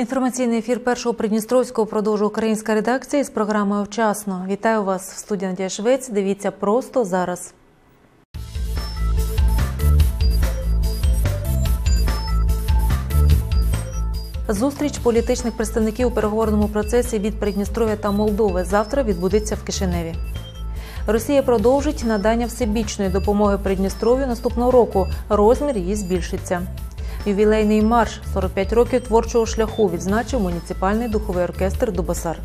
Інформаційний ефір першого Придністровського продовжує українська редакція із програмою Вчасно. Вітаю вас в студії Надія Швець. Дивіться просто зараз. Зустріч політичних представників у переговорному процесі від Придністров'я та Молдови завтра відбудеться в Кишиневі. Росія продовжить надання всебічної допомоги Придністров'ю наступного року. Розмір її збільшиться. Ювілейний марш 45 років творчого шляху відзначив муніципальний духовий оркестр Дубасар.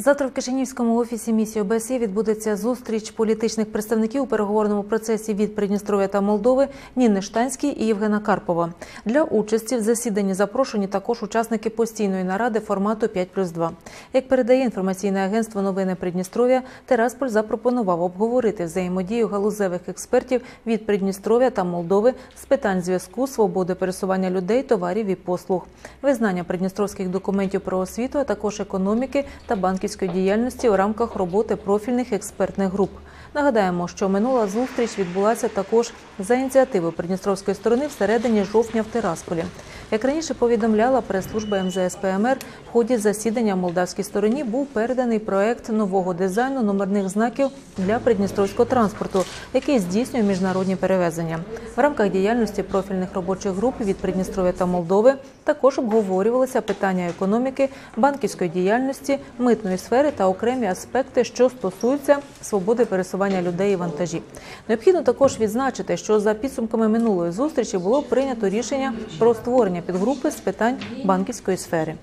Завтра в Кишинівському офісі місії ОБСЄ відбудеться зустріч політичних представників у переговорному процесі від Придністров'я та Молдови Ніни Штанській і Євгена Карпова. Для участі в засіданні запрошені також учасники постійної наради формату 5 плюс 2. Як передає інформаційне агентство новини Придністров'я, Терасполь запропонував обговорити взаємодію галузевих експертів від Придністров'я та Молдови з питань зв'язку, свободи пересування людей, товарів і послуг, визнання придністровських документів про освіту, а також економіки та банківської діяльності у рамках роботи профільних експертних груп. Нагадаємо, що минула зустріч відбулася також за ініціативи придністровської сторони всередині жовтня в Тирасполі. Як раніше повідомляла прес-служба МЗС ПМР, в ході засідання в молдавській стороні був переданий проект нового дизайну номерних знаків для придністровського транспорту, який здійснює міжнародні перевезення. В рамках діяльності профільних робочих груп від Придністров'я та Молдови також обговорювалися питання економіки, банківської діяльності, митної сфери та окремі аспекти, що стосуються свободи пересування людей і вантажів. Необхідно також відзначити, що за підсумками минулої зустрічі було прийнято рішення про створення підгрупи з питань банківської сфери.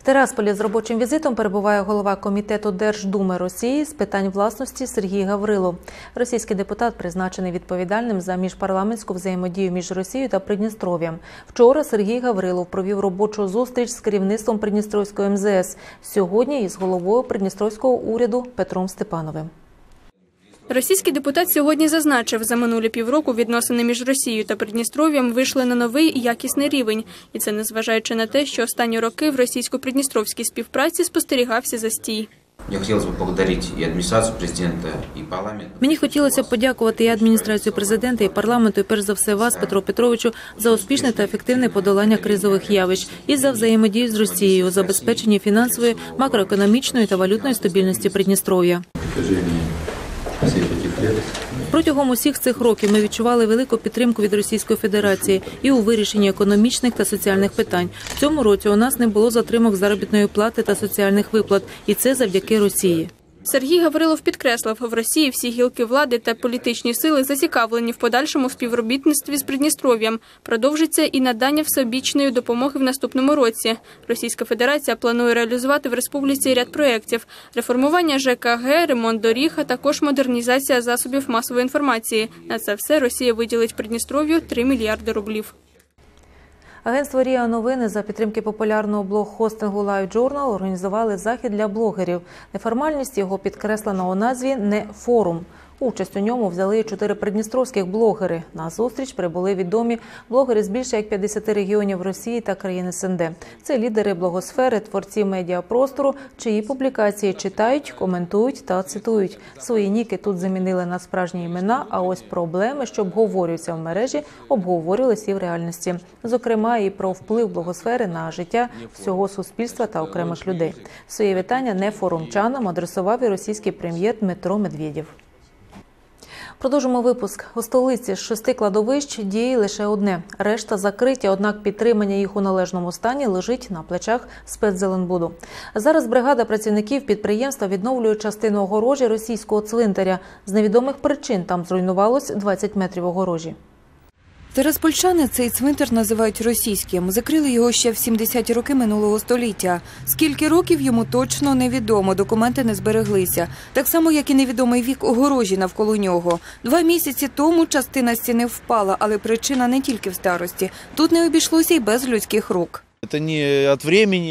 В Терасполі з робочим візитом перебуває голова комітету Держдуми Росії з питань власності Сергій Гаврилов. Російський депутат призначений відповідальним за міжпарламентську взаємодію між Росією та Придністров'ям. Вчора Сергій Гаврилов провів робочу зустріч з керівництвом Придністровської МЗС. Сьогодні із головою Придністровського уряду Петром Степановим. Російський депутат сьогодні зазначив, за минулі півроку відносини між Росією та Придністров'ям вийшли на новий і якісний рівень, і це незважаючи на те, що останні роки в російсько-придністровській співпраці спостерігався застій. Мне хотелось бы поблагодарить и администрацию президента, и парламент. Мені хотілося б подякувати і адміністрацію президента, і парламенту, і перш за все вас, Петро Петровичу, за успішне та ефективне подолання кризових явищ і за взаємодію з Росією у забезпеченні фінансової, макроекономічної та валютної стабільності Придністров'я. Протягом усіх цих років ми відчували велику підтримку від Російської Федерації і у вирішенні економічних та соціальних питань. В цьому році у нас не було затримок заробітної плати та соціальних виплат, і це завдяки Росії. Сергій Гаврилов підкреслив, в Росії всі гілки влади та політичні сили зацікавлені в подальшому співробітництві з Придністров'ям. Продовжиться і надання всебічної допомоги в наступному році. Російська Федерація планує реалізувати в республіці ряд проєктів – реформування ЖКГ, ремонт доріг, а також модернізація засобів масової інформації. На це все Росія виділить Придністров'ю 3 мільярди рублів. Агентство Ріа Новини за підтримки популярного блог-хостингу Live Journal організували захід для блогерів. Неформальність його підкреслена у назві не форум. Участь у ньому взяли чотири придністровських блогери. На зустріч прибули відомі блогери з більше як 50 регіонів Росії та країн СНД. Це лідери блогосфери, творці медіапростору, чиї публікації читають, коментують та цитують. Свої ніки тут замінили на справжні імена. А ось проблеми, що обговорюються в мережі, обговорювалися і в реальності. Зокрема, і про вплив блогосфери на життя всього суспільства та окремих людей. Своє вітання не форумчанам адресував і російський прем'єр Дмитро Медведєв. Продовжимо випуск. У столиці з шести кладовищ діє лише одне. Решта закриті, однак підтримання їх у належному стані лежить на плечах спецзеленбуду. Зараз бригада працівників підприємства відновлює частину огорожі російського цвинтаря. З невідомих причин там зруйнувалось 20 метрів огорожі. Тераспольчани цей цвинтар називають російським. Закрили його ще в 70-ті роки минулого століття. Скільки років йому точно невідомо, документи не збереглися. Так само, як і невідомий вік огорожі навколо нього. Два місяці тому частина стіни впала, але причина не тільки в старості. Тут не обійшлося й без людських рук.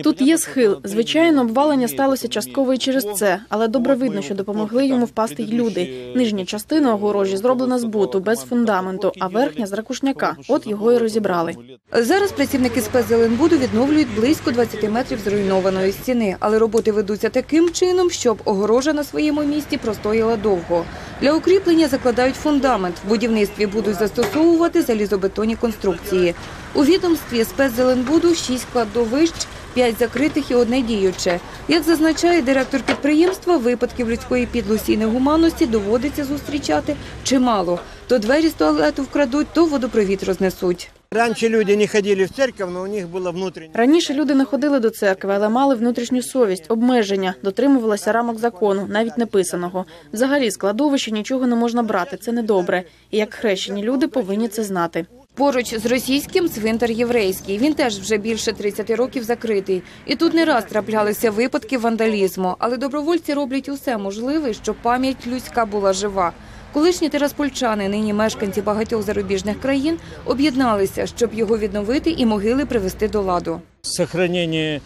Тут є схил. Звичайно, обвалення сталося частково і через це, але добре видно, що допомогли йому впасти й люди. Нижня частина огорожі зроблена з буту, без фундаменту, а верхня з ракушняка. От його і розібрали. Зараз працівники спецзеленбуду відновлюють близько 20 метрів зруйнованої стіни, але роботи ведуться таким чином, щоб огорожа на своєму місці простояла довго. Для укріплення закладають фундамент. В будівництві будуть застосовувати залізобетонні конструкції. У відомстві спецзеленбуду 6 кладовищ, 5 закритих і одне діюче. Як зазначає директор підприємства, випадків людської підлості і негуманності доводиться зустрічати чимало. То двері з туалету вкрадуть, то водопровід рознесуть. Раньше люди не ходили в церковь, но у них было внутреннее. Раніше люди не ходили до церкви, але мали внутрішню совість, обмеження, дотримувалися рамок закону, навіть неписаного. Взагалі, з кладовища нічого не можна брати. Це недобре. І як хрещені люди повинні це знати. Поруч з російським цвинтар єврейський. Він теж вже більше 30 років закритий. І тут не раз траплялися випадки вандалізму. Але добровольці роблять усе можливе, щоб пам'ять людська була жива. Колишні тераспольчани, нині мешканці багатьох зарубіжних країн, об'єдналися, щоб його відновити і могили привести до ладу. сохранение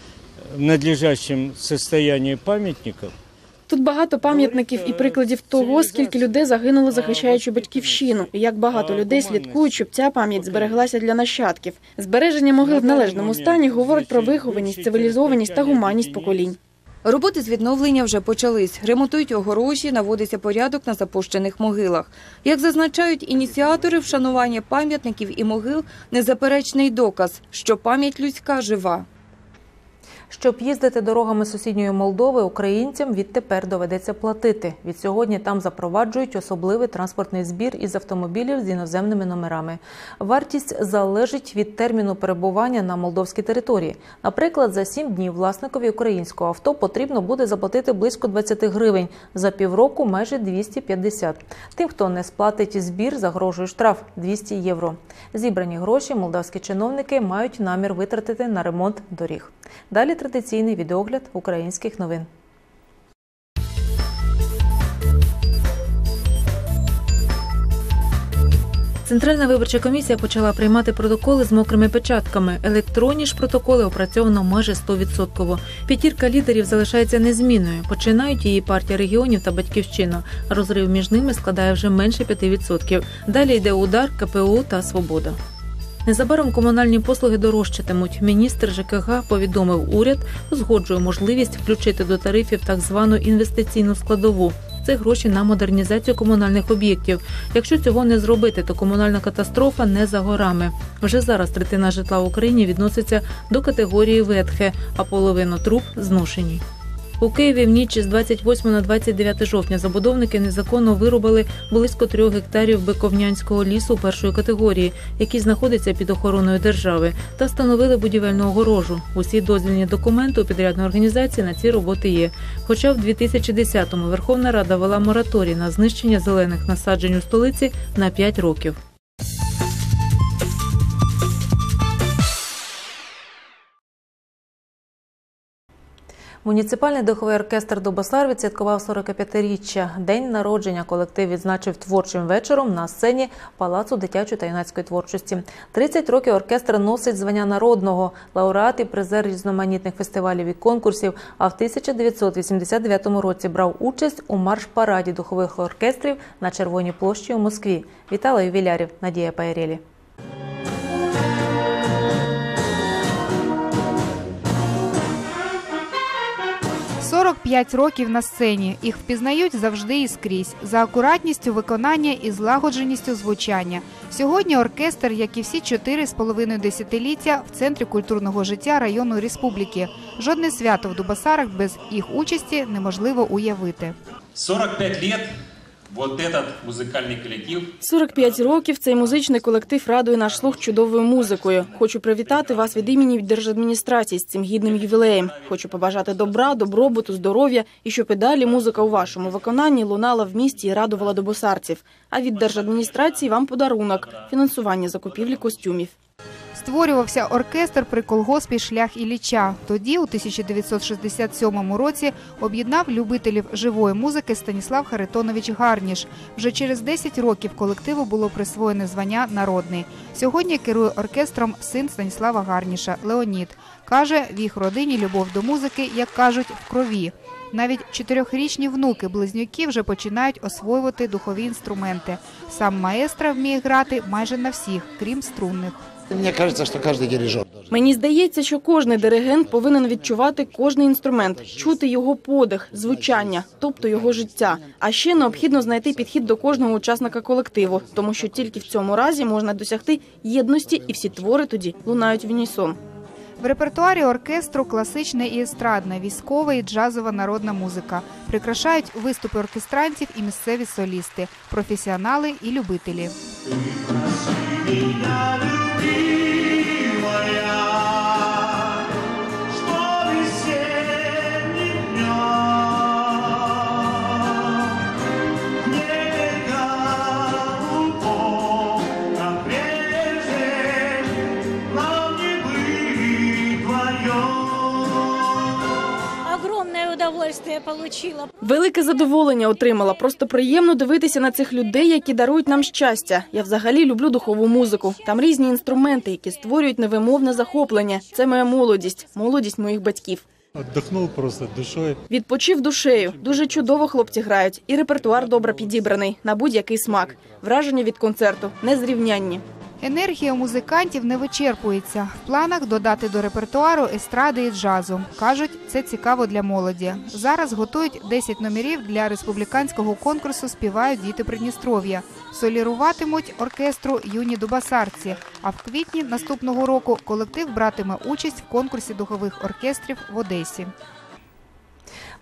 в надлежащем состоянии памятников Тут багато пам'ятників і прикладів того, скільки людей загинуло, захищаючи батьківщину, і як багато людей слідкують, щоб ця пам'ять збереглася для нащадків. Збереження могил в належному стані говорить про вихованість, цивілізованість та гуманність поколінь. Роботи з відновлення вже почались. Ремонтують огорожі, наводиться порядок на запущених могилах. Як зазначають ініціатори, вшанування пам'ятників і могил – незаперечний доказ, що пам'ять людська жива. Щоб їздити дорогами сусідньої Молдови, українцям відтепер доведеться платити. Від сьогодні там запроваджують особливий транспортний збір із автомобілів з іноземними номерами. Вартість залежить від терміну перебування на молдовській території. Наприклад, за 7 днів власникові українського авто потрібно буде заплатити близько 20 гривень, за півроку майже 250. Тим, хто не сплатить збір, загрожує штраф 200 євро. Зібрані гроші молдавські чиновники мають намір витратити на ремонт доріг. Далі традиційний відеогляд українських новин. Центральна виборча комісія почала приймати протоколи з мокрими печатками. Електронні ж протоколи опрацьовано майже 100%. П'ятірка лідерів залишається незмінною. Починають її партія регіонів та батьківщина. Розрив між ними складає вже менше 5%. Далі йде удар, КПУ та свобода. Незабаром комунальні послуги дорожчатимуть. Міністр ЖКГ повідомив уряд, узгоджує можливість включити до тарифів так звану інвестиційну складову. Це гроші на модернізацію комунальних об'єктів. Якщо цього не зробити, то комунальна катастрофа не за горами. Вже зараз третина житла в Україні відноситься до категорії ветхе, а половину труб зношені. У Києві в ніч з 28 на 29 жовтня забудовники незаконно вирубали близько трьох гектарів биковнянського лісу першої категорії, який знаходиться під охороною держави, та встановили будівельну огорожу. Усі дозвільні документи у підрядної організації на ці роботи є. Хоча в 2010-му Верховна Рада вела мораторій на знищення зелених насаджень у столиці на 5 років. Муніципальний духовий оркестр Дубослар відсвяткував 45-річчя. День народження колектив відзначив творчим вечором на сцені Палацу дитячої та юнацької творчості. 30 років оркестр носить звання народного, лауреат і призер різноманітних фестивалів і конкурсів. А в 1989 році брав участь у марш-параді духових оркестрів на Червоній площі у Москві. Вітала ювілярів Надія Паєрєлі. 45 років на сцені. Їх впізнають завжди і скрізь за акуратністю виконання і злагодженістю звучання. Сьогодні оркестр, як і всі чотири з половиною десятиліття, в центрі культурного життя району республіки. Жодне свято в Дубасарах без їх участі неможливо уявити. 45 лет вот этот музыкальный коллектив 45 років цей музичний колектив радує наш слух чудовою музикою. Хочу привітати вас від імені держадміністрації з цим гідним ювілеєм. Хочу побажати добра, добробуту, здоров'я і щоб і далі музика у вашому виконанні лунала в місті і радувала добосарців. А від держадміністрації вам подарунок фінансування закупівлі костюмів. Створювався оркестр при колгоспі Шлях Ілліча. Тоді, у 1967 році, об'єднав любителів живої музики Станіслав Харитонович Гарніш. Вже через 10 років колективу було присвоєне звання народний. Сьогодні керує оркестром син Станіслава Гарніша Леонід. Каже, в їх родині любов до музики, як кажуть, в крові. Навіть чотирьохрічні внуки близнюки вже починають освоювати духові інструменти. Сам маестро вміє грати майже на всіх, крім струнних. Мне кажется, что каждый дирижер должен. Мені здається, що кожний диригент повинен відчувати кожний інструмент, чути його подих, звучання, тобто його життя. А ще необхідно знайти підхід до кожного учасника колективу, тому що тільки в цьому разі можна досягти єдності, і всі твори тоді лунають в унісон. В репертуарі оркестру класичне і естрадне, військова і джазова народна музика. Прикрашають виступи оркестрантів і місцеві солісти, професіонали і любителі. Удовольствие. Велике задоволення отримала. Просто приємно дивитися на цих людей, які дарують нам щастя. Я взагалі люблю духову музику. Там різні інструменти, які створюють невимовне захоплення. Це моя молодість, молодість моїх батьків. Отдохнул просто душой. Відпочив душею. Дуже чудово хлопці грають. І репертуар добре підібраний на будь-який смак. Враження від концерту незрівнянні. Енергія музикантів не вичерпується. В планах додати до репертуару естради і джазу. Кажуть, це цікаво для молоді. Зараз готують 10 номерів для республіканського конкурсу Співають діти Придністров'я. Соліруватимуть оркестру юні дубасарці. А в квітні наступного року колектив братиме участь в конкурсі духових оркестрів в Одесі.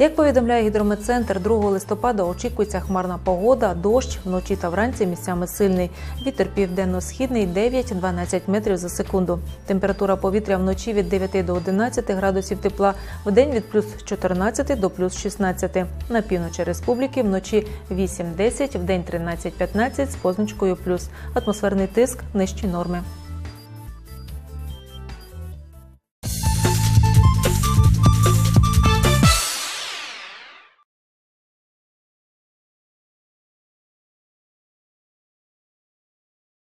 Як повідомляє гідрометцентр, 2 листопада очікується хмарна погода, дощ вночі та вранці місцями сильний. Вітер південно-східний 9-12 метрів за секунду. Температура повітря вночі від 9 до 11 градусів тепла, в день від плюс 14 до плюс 16. На півночі республіки вночі 8-10, в день 13-15 з позначкою плюс. Атмосферний тиск нижчі норми.